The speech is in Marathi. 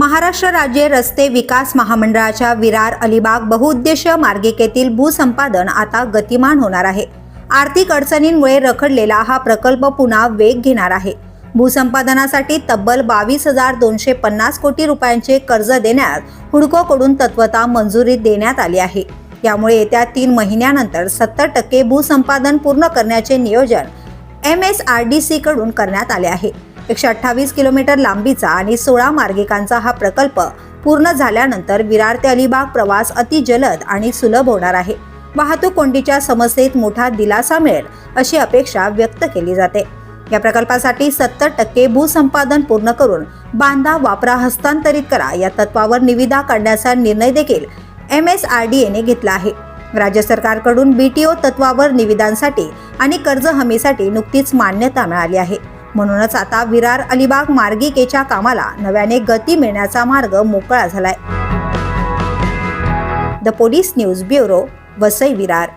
महाराष्ट्र राज्य रस्ते विकास महामंडळाच्या विरार अलिबाग बहुउद्देशीय मार्गिकेतील भूसंपादन आता गतिमान होणार आहे. आर्थिक अडचणींमुळे रखडलेला हा प्रकल्प पुन्हा वेग घेणार आहे. भूसंपादनासाठी तब्बल बावीस हजार दोनशे पन्नास कोटी रुपयांचे कर्ज देण्यास हुडकोकडून तत्वता मंजुरी देण्यात आली आहे. यामुळे येत्या तीन महिन्यानंतर सत्तर टक्के भूसंपादन पूर्ण करण्याचे नियोजन एम एस आर डी सीकडून करण्यात आले आहे. एकशे अठ्ठावीस किलोमीटर लांबीचा आणि सोळा मार्गिकांचा हा प्रकल्प पूर्ण झाल्यानंतर विरार ते अलिबाग प्रवास अति जलद आणि सुलभ होणार आहे. वाहतूक कोंडीच्या समस्येत मोठा दिलासा मिळेल अशी अपेक्षा व्यक्त केली जाते. या प्रकल्पासाठी सत्तर टक्के भूसंपादन पूर्ण करून बांधा वापरा हस्तांतरित करा या तत्वावर निविदा काढण्याचा निर्णय देखील एम एस आर डी एने घेतला आहे. राज्य सरकारकडून बीटीओ तत्वावर निविदांसाठी आणि कर्ज हमीसाठी नुकतीच मान्यता मिळाली आहे. म्हणूनच आता विरार अलिबाग मार्गिकेच्या कामाला नव्याने गती मिळण्याचा मार्ग मोकळा झालाय. The Police News Bureau Vasai Virar.